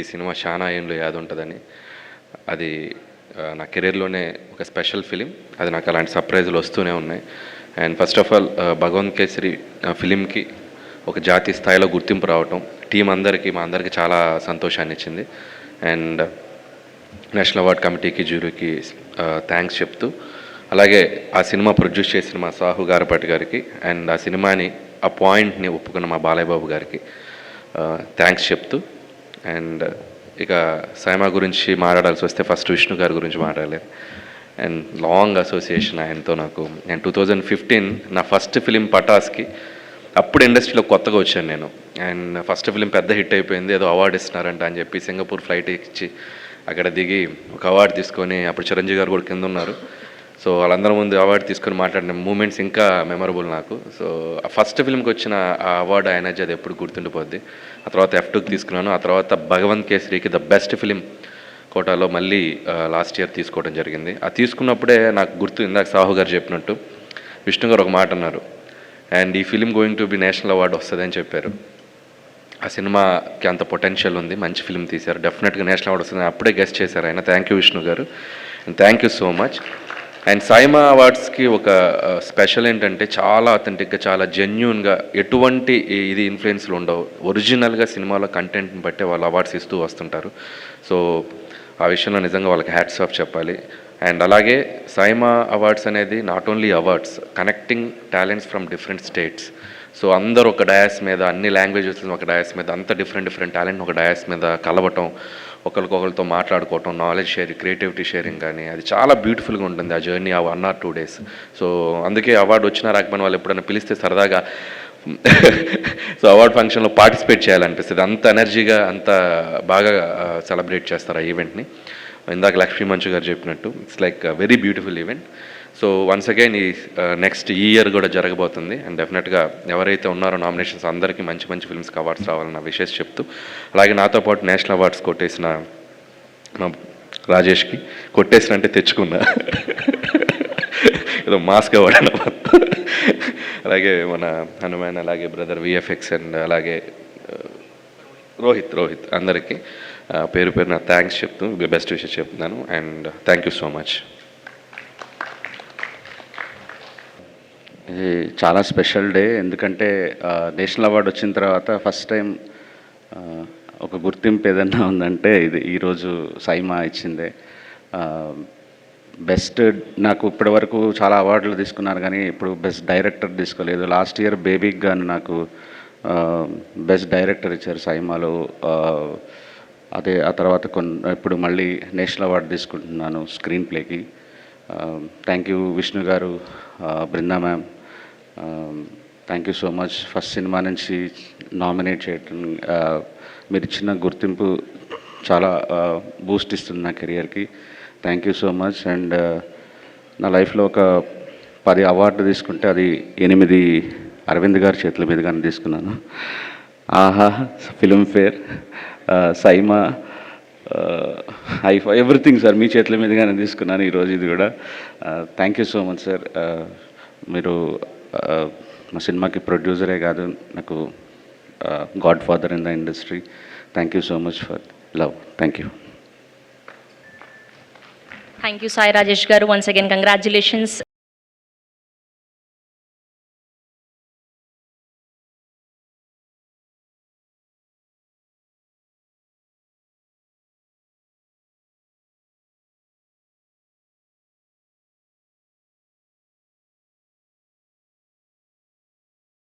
ఈ సినిమా చాలా ఏండ్లు యాద్ ఉంటుందని అది నా కెరీర్లోనే ఒక స్పెషల్ ఫిలిం. అది నాకు అలాంటి సర్ప్రైజులు వస్తూనే ఉన్నాయి. And first of all Bhagavanth Kesari ఫిలింకి ఒక జాతీయ స్థాయిలో గుర్తింపు రావటం టీం అందరికీ మా అందరికీ చాలా సంతోషాన్ని ఇచ్చింది. అండ్ నేషనల్ అవార్డ్ కమిటీకి జ్యూరీకి థ్యాంక్స్ చెప్తూ అలాగే ఆ సినిమా ప్రొడ్యూస్ చేసిన మా సాహు గారపాటి గారికి అండ్ ఆ సినిమాని ఆ పాయింట్ని ఒప్పుకున్న మా బాలయ్య బాబు గారికి థ్యాంక్స్ చెప్తూ అండ్ ఇక సైమా గురించి మాట్లాడాల్సి వస్తే ఫస్ట్ విష్ణు గారి గురించి మాట్లాడాలి అండ్ లాంగ్ అసోసియేషన్ ఆయనతో నాకు. నేను టూ థౌజండ్ ఫిఫ్టీన్ నా ఫస్ట్ ఫిలిం పటాస్కి అప్పుడు ఇండస్ట్రీలో కొత్తగా వచ్చాను నేను. అండ్ ఫస్ట్ ఫిలిం పెద్ద హిట్ అయిపోయింది ఏదో అవార్డు ఇస్తున్నారంట అని చెప్పి సింగపూర్ ఫ్లైట్ ఇచ్చి అక్కడ దిగి ఒక అవార్డు తీసుకొని అప్పుడు చిరంజీవి గారు కూడా కింద ఉన్నారు. సో వాళ్ళందరి ముందు అవార్డు తీసుకొని మాట్లాడిన మూమెంట్స్ ఇంకా మెమరబుల్ నాకు. సో ఫస్ట్ ఫిల్మ్కి వచ్చిన ఆ అవార్డు ఎనర్జీ అది ఎప్పుడు గుర్తుండిపోద్ది. ఆ తర్వాత ఎఫ్ టూకి తీసుకున్నాను. ఆ తర్వాత భగవంత్ కేసరికి ద బెస్ట్ ఫిలిం కోటాలో మళ్ళీ లాస్ట్ ఇయర్ తీసుకోవడం జరిగింది. ఆ తీసుకున్నప్పుడే నాకు గుర్తు ఇందాక సాహు గారు చెప్పినట్టు విష్ణు గారు ఒక మాట అన్నారు. అండ్ ఈ film going to be national award వస్తుందని చెప్పారు. ఆ సినిమాకి అంత పొటెన్షియల్ ఉంది మంచి ఫిల్మ్ తీశారు. డెఫినెట్గా నేషనల్ అవార్డు వస్తుంది అప్పుడే గెస్ట్ చేశారు ఆయన. థ్యాంక్ యూ విష్ణు గారు. And thank you so much and SIIMA అవార్డ్స్కి ఒక స్పెషల్ ఏంటంటే చాలా అథెంటిక్గా చాలా జెన్యున్గా ఎటువంటి ఇది ఇన్ఫ్లుయెన్స్లు ఉండవు. ఒరిజినల్గా సినిమాలో కంటెంట్ని బట్టే వాళ్ళు అవార్డ్స్ ఇస్తూ వస్తుంటారు. సో ఆ విషయంలో నిజంగా వాళ్ళకి హ్యాట్స్ ఆఫ్ చెప్పాలి. అండ్ అలాగే సైమా అవార్డ్స్ అనేది not only awards connecting talents from different states so అందరూ ఒక డయాస్ మీద అన్ని లాంగ్వేజెస్ ఒక డయాస్ మీద అంత డిఫరెంట్ డిఫరెంట్ టాలెంట్ ఒక డయాస్ మీద కలవటం ఒకరికొకరితో మాట్లాడుకోవటం నాలెడ్జ్ షేరింగ్ క్రియేటివిటీ షేరింగ్ కానీ అది చాలా బ్యూటిఫుల్గా ఉంటుంది ఆ జర్నీ ఆ one or two days so అందుకే అవార్డు వచ్చిన రాకపోయిన వాళ్ళు ఎప్పుడైనా పిలిస్తే సరదాగా సో అవార్డ్ ఫంక్షన్లో పార్టిసిపేట్ చేయాలనిపిస్తుంది. అంత ఎనర్జీగా అంత బాగా సెలబ్రేట్ చేస్తారు ఆ ఈవెంట్ని ఇందాక లక్ష్మీ మంచు గారు చెప్పినట్టు it's like very beautiful event so once again ఈ నెక్స్ట్ ఈ ఇయర్ కూడా జరగబోతుంది. అండ్ డెఫినెట్గా ఎవరైతే ఉన్నారో నామినేషన్స్ అందరికీ మంచి మంచి ఫిల్మ్స్కి అవార్డ్స్ రావాలన్న విషయం చెప్తూ అలాగే నాతో పాటు నేషనల్ అవార్డ్స్ కొట్టేసిన మా రాజేష్కి కొట్టేసిన అంటే తెచ్చుకున్నా. ఏదో మాస్క్ అవార్డు అలాగే మన హనుమాన్ అలాగే బ్రదర్ విఎఫ్ఎక్స్ అండ్ అలాగే రోహిత్ రోహిత్ అందరికీ పేరు పేరు నా థ్యాంక్స్ చెప్తూ బెస్ట్ విషయం చెప్తున్నాను. And thank you so much ఇది చాలా స్పెషల్ డే ఎందుకంటే నేషనల్ అవార్డు వచ్చిన తర్వాత ఫస్ట్ టైం ఒక గుర్తింపు ఏదన్నా ఉందంటే ఇది ఈరోజు సైమా ఇచ్చిందే. బెస్ట్ నాకు ఇప్పటి వరకు చాలా అవార్డులు తీసుకున్నారు కానీ ఇప్పుడు బెస్ట్ డైరెక్టర్ తీసుకోలేదు. లాస్ట్ ఇయర్ బేబీకి గాను నాకు బెస్ట్ డైరెక్టర్ ఇచ్చారు సైమాలో అదే ఆ తర్వాత కొన్ని ఇప్పుడు మళ్ళీ నేషనల్ అవార్డు తీసుకుంటున్నాను స్క్రీన్ ప్లేకి థ్యాంక్ యూ విష్ణు గారు Brinda ma'am. Thank you so much first cinema నుంచి నామినేట్ చేయటం మీరు ఇచ్చిన గుర్తింపు చాలా బూస్ట్ ఇస్తుంది నా కెరియర్కి. Thank you so much and నా లైఫ్లో ఒక పది అవార్డు తీసుకుంటే అది ఎనిమిది అరవింద్ గారి చేతుల మీదుగానే తీసుకున్నాను. ఆహా Filmfare SIIMA IIFA everything sir మీ చేతుల మీదుగానే తీసుకున్నాను ఈరోజు ఇది కూడా. Thank you so much sir మీరు మా సినిమాకి ప్రొడ్యూసరే కాదు నాకు godfather in the industry thank you so much for love thank you thank you Sai Rajesh గారు. Once again congratulations